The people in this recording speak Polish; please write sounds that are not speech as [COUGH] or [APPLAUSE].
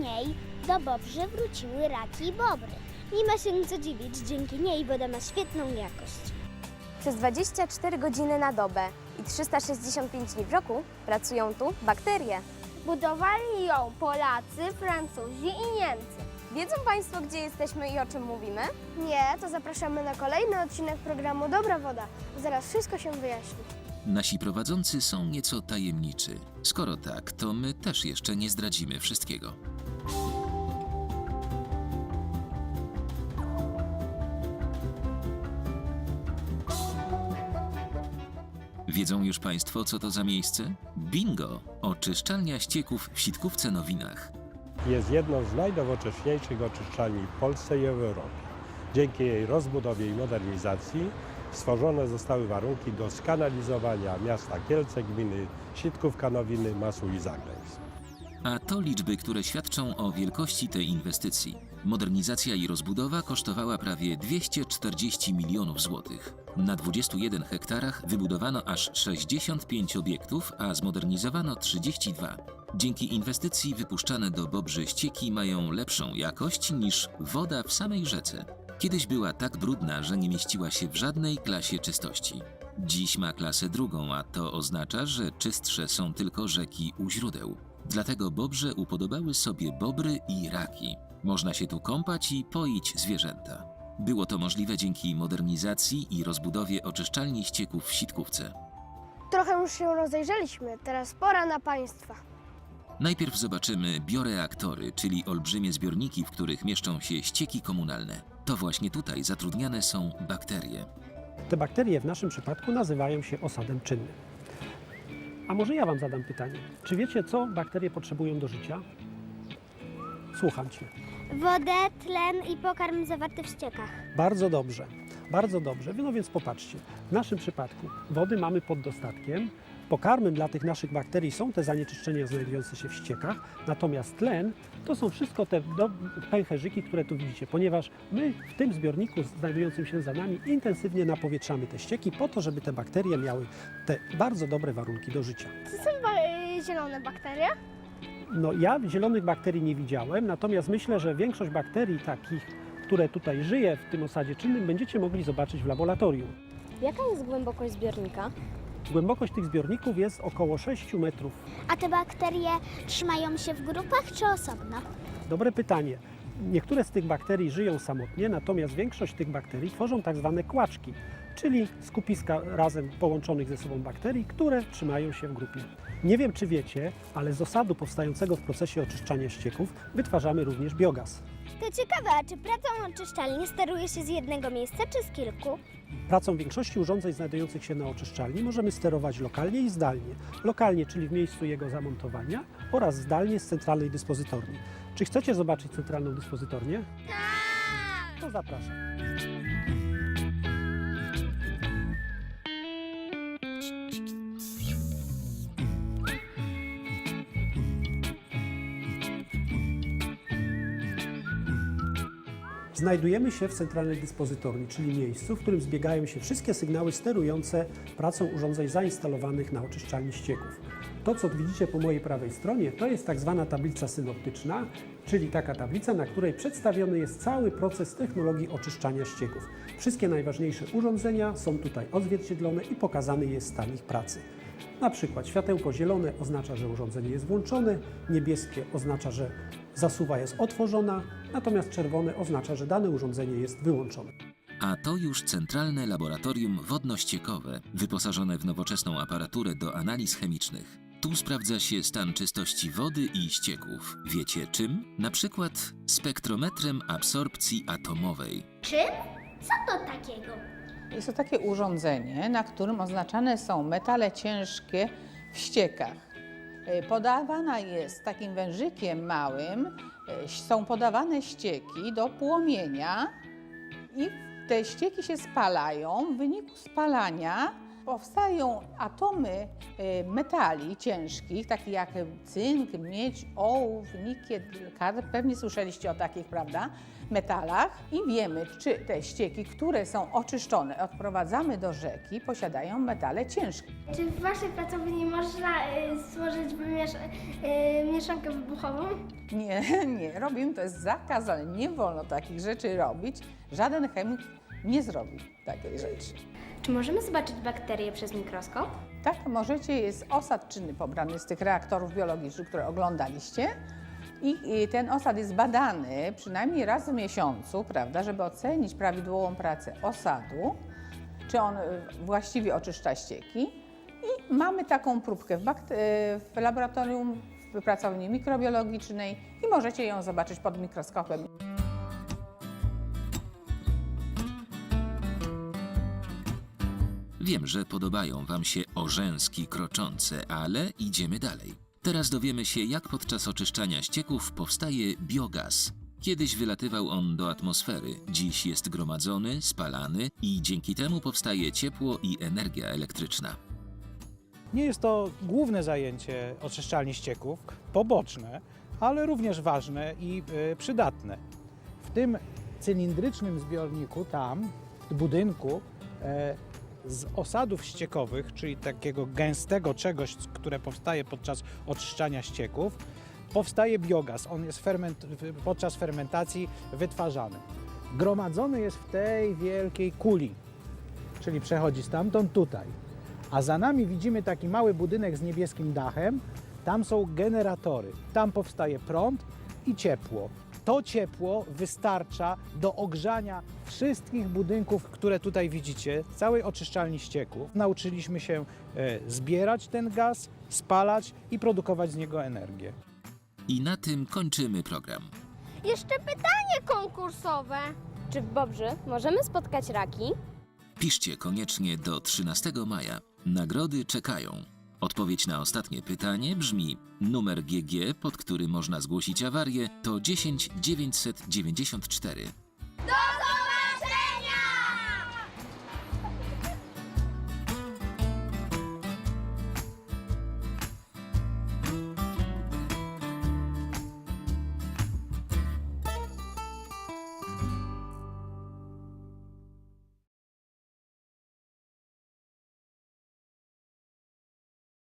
Niej do Bobrzy wróciły raki i bobry. Nie ma się co dziwić, dzięki niej woda ma świetną jakość. Przez 24 godziny na dobę i 365 dni w roku pracują tu bakterie. Budowali ją Polacy, Francuzi i Niemcy. Wiedzą Państwo, gdzie jesteśmy i o czym mówimy? Nie, to zapraszamy na kolejny odcinek programu Dobra Woda. Zaraz wszystko się wyjaśni. Nasi prowadzący są nieco tajemniczy. Skoro tak, to my też jeszcze nie zdradzimy wszystkiego. Wiedzą już Państwo, co to za miejsce? Bingo! Oczyszczalnia ścieków w Sitkówce Nowinach. Jest jedną z najnowocześniejszych oczyszczalni w Polsce i Europie. Dzięki jej rozbudowie i modernizacji stworzone zostały warunki do skanalizowania miasta Kielce, gminy Sitkówka Nowiny, Masu i Zagleńsk. A to liczby, które świadczą o wielkości tej inwestycji. Modernizacja i rozbudowa kosztowała prawie 240 milionów złotych. Na 21 hektarach wybudowano aż 65 obiektów, a zmodernizowano 32. Dzięki inwestycji wypuszczane do Bobrzy ścieki mają lepszą jakość niż woda w samej rzece. Kiedyś była tak brudna, że nie mieściła się w żadnej klasie czystości. Dziś ma klasę drugą, a to oznacza, że czystsze są tylko rzeki u źródeł. Dlatego Bobrze upodobały sobie bobry i raki. Można się tu kąpać i poić zwierzęta. Było to możliwe dzięki modernizacji i rozbudowie oczyszczalni ścieków w Sitkówce. Trochę już się rozejrzeliśmy, teraz pora na Państwa. Najpierw zobaczymy bioreaktory, czyli olbrzymie zbiorniki, w których mieszczą się ścieki komunalne. To właśnie tutaj zatrudniane są bakterie. Te bakterie w naszym przypadku nazywają się osadem czynnym. A może ja Wam zadam pytanie. Czy wiecie, co bakterie potrzebują do życia? Słucham Cię. Wodę, tlen i pokarm zawarty w ściekach. Bardzo dobrze, bardzo dobrze. No więc popatrzcie, w naszym przypadku wody mamy pod dostatkiem. Pokarmem dla tych naszych bakterii są te zanieczyszczenia znajdujące się w ściekach, natomiast tlen to są wszystko te do, pęcherzyki, które tu widzicie, ponieważ my w tym zbiorniku znajdującym się za nami intensywnie napowietrzamy te ścieki po to, żeby te bakterie miały te bardzo dobre warunki do życia. To są zielone bakterie? No ja zielonych bakterii nie widziałem, natomiast myślę, że większość bakterii takich, które tutaj żyje w tym osadzie czynnym, będziecie mogli zobaczyć w laboratorium. Jaka jest głębokość zbiornika? Głębokość tych zbiorników jest około 6 metrów. A te bakterie trzymają się w grupach czy osobno? Dobre pytanie. Niektóre z tych bakterii żyją samotnie, natomiast większość tych bakterii tworzą tak zwane kłaczki, czyli skupiska razem połączonych ze sobą bakterii, które trzymają się w grupie. Nie wiem, czy wiecie, ale z osadu powstającego w procesie oczyszczania ścieków wytwarzamy również biogaz. To ciekawe, a czy pracą oczyszczalni steruje się z jednego miejsca czy z kilku? Pracą większości urządzeń znajdujących się na oczyszczalni możemy sterować lokalnie i zdalnie. Lokalnie, czyli w miejscu jego zamontowania oraz zdalnie z centralnej dyspozytorni. Czy chcecie zobaczyć centralną dyspozytornię? Tak! To zapraszam. Znajdujemy się w centralnej dyspozytorni, czyli miejscu, w którym zbiegają się wszystkie sygnały sterujące pracą urządzeń zainstalowanych na oczyszczalni ścieków. To, co widzicie po mojej prawej stronie, to jest tak zwana tablica synoptyczna, czyli taka tablica, na której przedstawiony jest cały proces technologii oczyszczania ścieków. Wszystkie najważniejsze urządzenia są tutaj odzwierciedlone i pokazany jest stan ich pracy. Na przykład światełko zielone oznacza, że urządzenie jest włączone, niebieskie oznacza, że zasuwa jest otworzona, natomiast czerwone oznacza, że dane urządzenie jest wyłączone. A to już centralne laboratorium wodno-ściekowe, wyposażone w nowoczesną aparaturę do analiz chemicznych. Tu sprawdza się stan czystości wody i ścieków. Wiecie czym? Na przykład spektrometrem absorpcji atomowej. Czym? Co to takiego? Jest to takie urządzenie, na którym oznaczane są metale ciężkie w ściekach. E, Podawana jest takim wężykiem małym, e, są podawane ścieki do płomienia i te ścieki się spalają. W wyniku spalania powstają atomy e, metali ciężkich, takich jak cynk, miedź, ołów, nikiel, kadr. Pewnie słyszeliście o takich, prawda, metalach i wiemy, czy te ścieki, które są oczyszczone, odprowadzamy do rzeki, posiadają metale ciężkie. Czy w waszej pracowni można y, miesz yy, mieszankę wybuchową? Nie, [LAUGHS] nie, robimy, to jest zakazane. Nie wolno takich rzeczy robić. Żaden chemik nie zrobi takiej rzeczy. Czy możemy zobaczyć bakterie przez mikroskop? Tak, możecie, jest osad czynny pobrany z tych reaktorów biologicznych, które oglądaliście. I, ten osad jest badany przynajmniej raz w miesiącu, prawda, żeby ocenić prawidłową pracę osadu, czy on y, właściwie oczyszcza ścieki. I mamy taką próbkę w, y, w laboratorium, w pracowni mikrobiologicznej i możecie ją zobaczyć pod mikroskopem. Wiem, że podobają Wam się orzęski kroczące, ale idziemy dalej. Teraz dowiemy się, jak podczas oczyszczania ścieków powstaje biogaz. Kiedyś wylatywał on do atmosfery, dziś jest gromadzony, spalany i dzięki temu powstaje ciepło i energia elektryczna. Nie jest to główne zajęcie oczyszczalni ścieków, poboczne, ale również ważne i y, przydatne. W tym cylindrycznym zbiorniku, tam, w budynku, e, z osadów ściekowych, czyli takiego gęstego czegoś, które powstaje podczas oczyszczania ścieków, powstaje biogaz. On jest ferment, podczas fermentacji wytwarzany. Gromadzony jest w tej wielkiej kuli, czyli przechodzi stamtąd tutaj. A za nami widzimy taki mały budynek z niebieskim dachem. Tam są generatory. Tam powstaje prąd i ciepło. To ciepło wystarcza do ogrzania wszystkich budynków, które tutaj widzicie, całej oczyszczalni ścieków. Nauczyliśmy się e, zbierać ten gaz, spalać i produkować z niego energię. I na tym kończymy program. Jeszcze pytanie konkursowe. Czy w Bobrzy możemy spotkać raki? Piszcie koniecznie do 13 maja. Nagrody czekają. Odpowiedź na ostatnie pytanie brzmi: numer GG, pod który można zgłosić awarię, to 10 994.